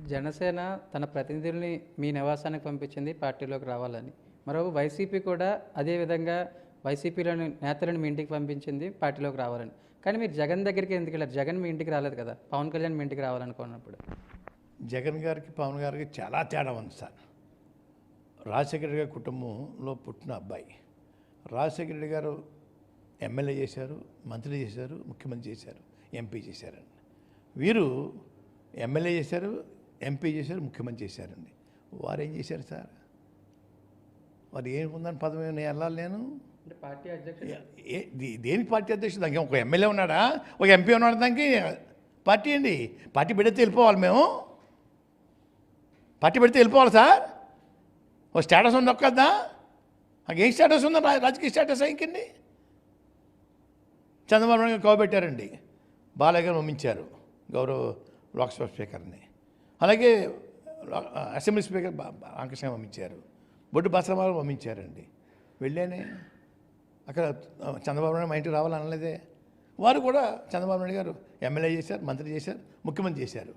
జనసేన తన ప్రతినిధుల్ని మీ నివాసానికి పంపించింది పార్టీలోకి రావాలని. మరో వైసీపీ కూడా అదే విధంగా వైసీపీలోని నేతలను మీ ఇంటికి పంపించింది పార్టీలోకి రావాలని. కానీ మీరు జగన్ దగ్గరికి ఎందుకు వెళ్ళారు? జగన్ మీ ఇంటికి రాలేదు కదా. పవన్ కళ్యాణ్ మీ ఇంటికి రావాలనుకున్నప్పుడు. జగన్ గారికి పవన్ గారికి చాలా తేడా ఉంది సార్. రాజశేఖర గారి కుటుంబంలో పుట్టిన అబ్బాయి. రాజశేఖర రెడ్డి గారు ఎమ్మెల్యే చేశారు మంత్రి చేశారు ముఖ్యమంత్రి చేశారు ఎంపీ చేశారండి. వీరు ఎమ్మెల్యే చేశారు ఎంపీ చేశారు ముఖ్యమంత్రి చేశారండి. వారు ఏం చేశారు సార్? వారు ఏం ఉందని పదవి నేను వెళ్ళాలి నేను? పార్టీ అధ్యక్షుడు? ఏ దే- దేనికి పార్టీ అధ్యక్షుడు? దానికి ఒక ఎమ్మెల్యే ఉన్నాడా? ఒక ఎంపీ ఉన్నాడు దానికి? పార్టీ అండి. పార్టీ పెడితే వెళ్ళిపోవాలి మేము. పార్టీ పెడితే వెళ్ళిపోవాలి సార్. ఓ స్టేటస్ ఉంది ఒక్కదా నాకు ఏం స్టేటస్ ఉందా? రాజకీయ స్టేటస్ ఇంకండి చంద్రబాబు నాయుడు గారు పెట్టారండి. బాలయ్య గారు పంపించారు గౌరవ లోక్సభ స్పీకర్ని. అలాగే అసెంబ్లీ స్పీకర్ రామకృష్ణ పంపించారు. బొడ్డు బసరామారావు పంపించారండి. వెళ్ళానే అక్కడ చంద్రబాబు నాయుడు మా ఇంటికి రావాలనలేదే. వారు కూడా చంద్రబాబు నాయుడు గారు ఎమ్మెల్యే చేశారు మంత్రి చేశారు ముఖ్యమంత్రి చేశారు.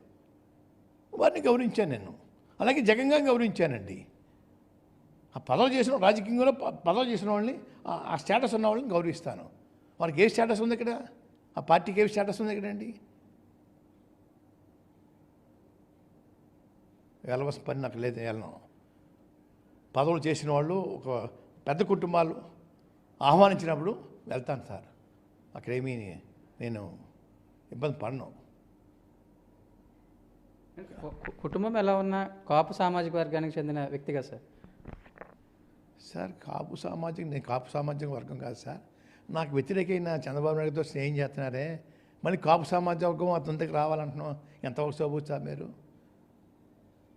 వారిని గౌరవించాను నేను. అలాగే జగన్గా గౌరవించానండి. ఆ పదవి చేసిన రాజకీయంలో ప- పదవి చేసిన వాళ్ళని ఆ- స్టేటస్ ఉన్న వాళ్ళని గౌరవిస్తాను. వారికి ఏ స్టేటస్ ఉంది ఇక్కడ? ఆ పార్టీకి ఏ స్టేటస్ ఉంది ఇక్కడ వెళ్ళవలసిన పని నాకు లేదు వెళ్ళను పదవులు చేసిన వాళ్ళు ఒక పెద్ద కుటుంబాలు ఆహ్వానించినప్పుడు వెళ్తాను సార్. అక్కడేమీ నేను ఇబ్బంది పడను. కుటుంబం ఎలా ఉన్నా కాపు సామాజిక వర్గానికి చెందిన వ్యక్తిగా సార్. సార్ కాపు సామాజిక నేను కాపు సామాజిక వర్గం కాదు సార్. నాకు వ్యతిరేకమైన చంద్రబాబు నాయుడుతో స్నేహం చేస్తున్నారే. మళ్ళీ కాపు సామాజిక వర్గం అతనికి రావాలంటున్నాం. ఎంతవరకు సోబు సార్ మీరు?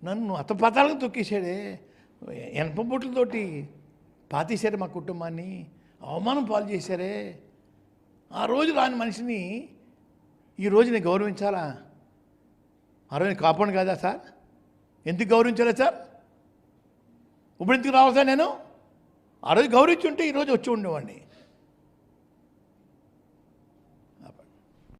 నన్ను అతపతాలకు తొక్కేశాడే. ఎనప బొట్లతోటి పాతేశారు మా కుటుంబాన్ని. అవమానం పాలు చేశారే. ఆ రోజు రాని మనిషిని ఈ రోజు నేను గౌరవించాలా? ఆ రోజు కాపాడు కాదా సార్? ఎందుకు గౌరవించాలా సార్? ఇప్పుడు ఎందుకు రావాలి సార్ నేను? ఆ రోజు గౌరవించుంటే ఈరోజు వచ్చి ఉండేవాడిని.